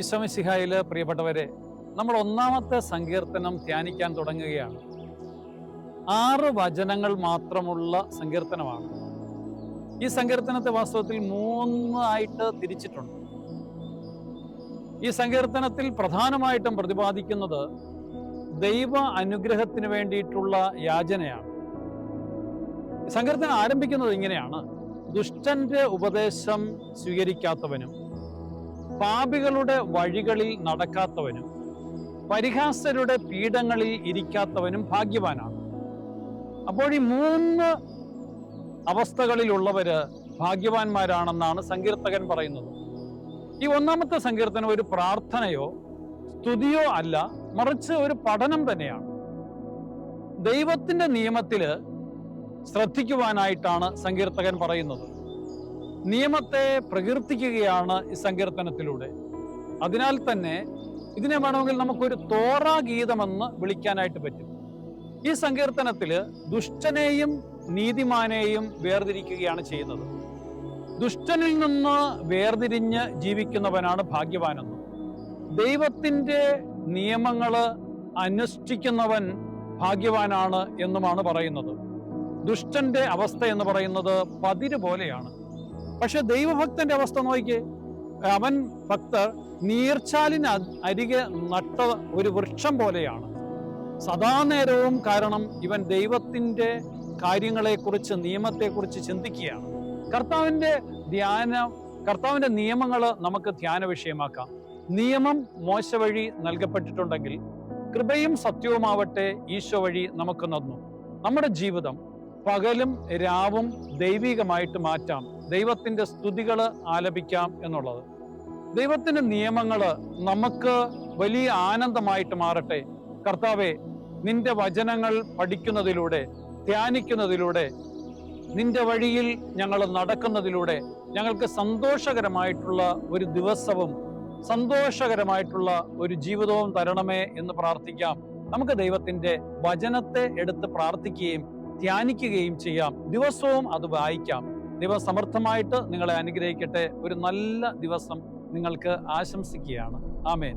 ഈശ്വമിസിഹായിൽ പ്രിയപ്പെട്ടവരെ നമ്മൾ ഒന്നാമത്തെ സങ്കീർത്തനം ധ്യാനിക്കാൻ തുടങ്ങുകയാണ്. ആറ് വചനങ്ങൾ മാത്രമുള്ള സങ്കീർത്തനമാണ്. ഈ സങ്കീർത്തനത്തെ വാസ്തവത്തിൽ മൂന്നായിട്ട് തിരിച്ചിട്ടുണ്ട്. ഈ സങ്കീർത്തനത്തിൽ പ്രധാനമായിട്ടും പ്രതിപാദിക്കുന്നത് ദൈവ അനുഗ്രഹത്തിന് വേണ്ടിയിട്ടുള്ള യാചനയാണ്. സങ്കീർത്തനം ആരംഭിക്കുന്നത് ഇങ്ങനെയാണ്. ദുഷ്ടന്റെ ഉപദേശം സ്വീകരിക്കാത്തവനും പാപികളുടെ വഴികളിൽ നടക്കാത്തവനും പരിഹാസരുടെ പീഠങ്ങളിൽ ഇരിക്കാത്തവനും ഭാഗ്യവാനാണ്. അപ്പോൾ ഈ മൂന്ന് അവസ്ഥകളിലുള്ളവര് ഭാഗ്യവാന്മാരാണെന്നാണ് സങ്കീർത്തകൻ പറയുന്നത്. ഈ ഒന്നാമത്തെ സങ്കീർത്തനം ഒരു പ്രാർത്ഥനയോ സ്തുതിയോ അല്ല മറിച്ച് ഒരു പഠനം തന്നെയാണ്. ദൈവത്തിന്റെ നിയമത്തിൽ ശ്രദ്ധിക്കുവാനായിട്ടാണ് സങ്കീർത്തകൻ പറയുന്നത്. നിയമത്തെ പ്രകീർത്തിക്കുകയാണ് ഈ സങ്കീർത്തനത്തിലൂടെ. അതിനാൽ തന്നെ ഇതിനെ വേണമെങ്കിൽ നമുക്കൊരു തോറ ഗീതമെന്ന് വിളിക്കാനായിട്ട് പറ്റും. ഈ സങ്കീർത്തനത്തിൽ ദുഷ്ടനെയും നീതിമാനെയും വേർതിരിക്കുകയാണ് ചെയ്യുന്നത്. ദുഷ്ടനിൽ നിന്ന് വേർതിരിഞ്ഞ് ജീവിക്കുന്നവനാണ് ഭാഗ്യവാനെന്നും ദൈവത്തിന്റെ നിയമങ്ങൾ അനുഷ്ഠിക്കുന്നവൻ ഭാഗ്യവാനാണ് എന്നുമാണ് പറയുന്നത്. ദുഷ്ടന്റെ അവസ്ഥ എന്ന് പറയുന്നത് പതിര് പോലെയാണ്. പക്ഷെ ദൈവഭക്തന്റെ അവസ്ഥ നോക്കിയേ അവൻ ഭക്തർ നീർച്ചാലിന് അരികെ നട്ട ഒരു വൃക്ഷം പോലെയാണ്. സദാ നേരവും കാരണം ഇവൻ ദൈവത്തിന്റെ കാര്യങ്ങളെക്കുറിച്ച് നിയമത്തെക്കുറിച്ച് ചിന്തിക്കുകയാണ്. കർത്താവിന്റെ ധ്യാനം കർത്താവിന്റെ നിയമങ്ങൾ നമുക്ക് ധ്യാന വിഷയമാക്കാം. നിയമം മോശ വഴി നൽകപ്പെട്ടിട്ടുണ്ടെങ്കിൽ കൃപയും സത്യവുമാവട്ടെ ഈശോ വഴി നമുക്ക് നന്നു. നമ്മുടെ ജീവിതം പകലും രാവും ദൈവികമായിട്ട് മാറ്റാം. ദൈവത്തിന്റെ സ്തുതികൾ ആലപിക്കാം എന്നുള്ളത്. ദൈവത്തിന്റെ നിയമങ്ങൾ നമുക്ക് വലിയ ആനന്ദമായിട്ട് മാറട്ടെ. കർത്താവെ നിന്റെ വചനങ്ങൾ പഠിക്കുന്നതിലൂടെ ധ്യാനിക്കുന്നതിലൂടെ നിന്റെ വഴിയിൽ ഞങ്ങൾ നടക്കുന്നതിലൂടെ ഞങ്ങൾക്ക് സന്തോഷകരമായിട്ടുള്ള ഒരു ദിവസവും സന്തോഷകരമായിട്ടുള്ള ഒരു ജീവിതവും തരണമേ എന്ന് പ്രാർത്ഥിക്കാം. നമുക്ക് ദൈവത്തിന്റെ വചനത്തെ എടുത്ത് പ്രാർത്ഥിക്കുകയും ധ്യാനിക്കുകയും ചെയ്യാം. ദിവസവും അത് വായിക്കാം. ദൈവം സമർത്ഥമായിട്ട് നിങ്ങളെ അനുഗ്രഹിക്കട്ടെ. ഒരു നല്ല ദിവസം നിങ്ങൾക്ക് ആശംസിക്കുകയാണ്. ആമേൻ.